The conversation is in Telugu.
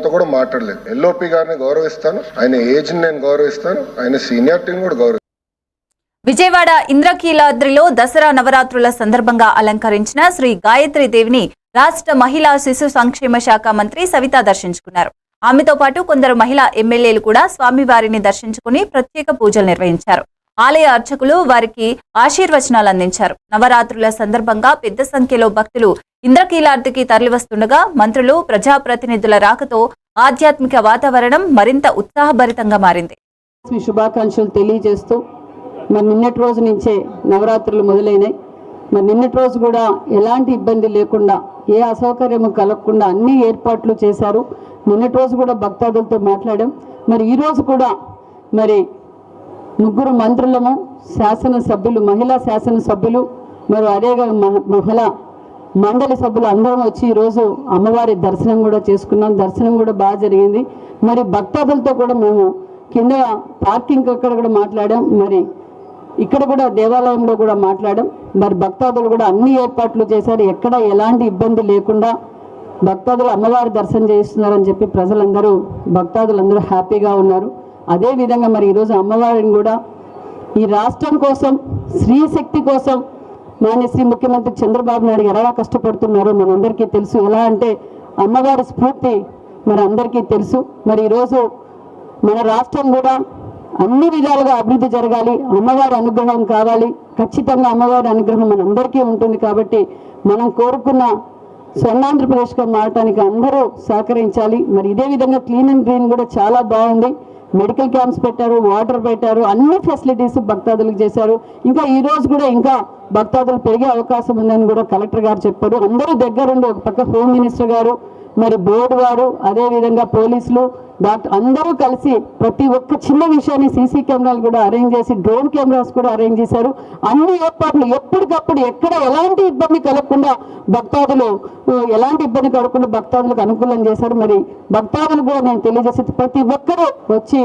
అంతా కూడా మాట్లాడలేదు. ఎల్ఓపి గారిని గౌరవిస్తాను ఆయన ఏజ్ నేను గౌరవిస్తాను ఆయన సీనియారిటీని కూడా గౌరవిస్తాను. విజయవాడ ఇంద్రకీలాద్రిలో దసరా నవరాత్రుల సందర్భంగా అలంకరించిన శ్రీ గాయత్రి దేవిని రాష్ట్ర మహిళా శిశు సంక్షేమ శాఖ మంత్రి సవిత దర్శించుకున్నారు. ఆమెతో పాటు కొందరు మహిళా ఎమ్మెల్యేలు కూడా స్వామివారిని దర్శించుకుని ప్రత్యేక పూజలు నిర్వహించారు. ఆలయ అర్చకులు వారికి ఆశీర్వచనాలు అందించారు. నవరాత్రుల సందర్భంగా పెద్ద సంఖ్యలో భక్తులు ఇంద్రకీలార్తికి తరలివస్తుండగా మంత్రులు ప్రజాప్రతినిధుల రాకతో ఆధ్యాత్మిక వాతావరణం మరింత ఉత్సాహభరితంగా మారింది. మీ శుభాకాంక్షలు తెలియజేస్తూ మరి నిన్నటి రోజు నుంచే నవరాత్రులు మొదలైనాయి. మరి నిన్నటి రోజు కూడా ఎలాంటి ఇబ్బంది లేకుండా ఏ అసౌకర్యము కలగకుండా అన్ని ఏర్పాట్లు చేశారు. నిన్నటి రోజు కూడా భక్తాదులతో మాట్లాడాం. మరి ఈరోజు కూడా మరి ముగ్గురు మంత్రులము శాసనసభ్యులు మహిళా శాసనసభ్యులు మరి అదేగా మహిళా మండలి సభ్యులు అందరం వచ్చి ఈరోజు అమ్మవారి దర్శనం కూడా చేసుకున్నాం. దర్శనం కూడా బాగా జరిగింది. మరి భక్తాదులతో కూడా మేము కింద పార్కింగ్ అక్కడ కూడా మాట్లాడాం. మరి ఇక్కడ కూడా దేవాలయంలో కూడా మాట్లాడాం. మరి భక్తాదులు కూడా అన్ని ఏర్పాట్లు చేశారు. ఎక్కడ ఎలాంటి ఇబ్బంది లేకుండా భక్తాదులు అమ్మవారి దర్శనం చేస్తున్నారని చెప్పి ప్రజలందరూ భక్తాదులందరూ హ్యాపీగా ఉన్నారు. అదే విధంగా మరి ఈరోజు అమ్మవారిని కూడా ఈ రాష్ట్రం కోసం స్త్రీ శక్తి కోసం మాన్యశ్రీ ముఖ్యమంత్రి చంద్రబాబు నాయుడు ఎలా కష్టపడుతున్నారో మనందరికీ తెలుసు. ఎలా అంటే అమ్మవారి స్ఫూర్తి మరి అందరికీ తెలుసు. మరి ఈరోజు మన రాష్ట్రం కూడా అన్ని విధాలుగా అభివృద్ధి జరగాలి. అమ్మవారి అనుగ్రహం కావాలి. ఖచ్చితంగా అమ్మవారి అనుగ్రహం మనందరికీ ఉంటుంది కాబట్టి మనం కోరుకున్న స్వర్ణాంధ్రప్రదేశ్గా మారటానికి అందరూ సహకరించాలి. మరి ఇదే విధంగా క్లీన్ అండ్ గ్రీన్ కూడా చాలా బాగుంది. మెడికల్ క్యాంప్స్ పెట్టారు వాటర్ పెట్టారు అన్ని ఫెసిలిటీస్ భక్తాదులకు చేశారు. ఇంకా ఈ రోజు కూడా ఇంకా భక్తాదులు పెరిగే అవకాశం ఉందని కూడా కలెక్టర్ గారు చెప్పారు. అందరూ దగ్గరుండి ఒక పక్క హోమ్ మినిస్టర్ గారు మరి బోర్డు వారు అదే విధంగా పోలీసులు డాక్టర్ అందరూ కలిసి ప్రతి ఒక్క చిన్న విషయాన్ని సీసీ కెమెరాలు కూడా అరేంజ్ చేసి డ్రోన్ కెమెరాస్ కూడా అరేంజ్ చేశారు. అన్ని ఏర్పాట్లు ఎప్పటికప్పుడు ఎక్కడ ఎలాంటి ఇబ్బంది కలగకుండా భక్తాదులు ఎలాంటి ఇబ్బంది కలగకుండా భక్తాదులకు అనుకూలం చేశారు. మరి భక్తాదులు కూడా నేను తెలియజేసి ప్రతి ఒక్కరూ వచ్చి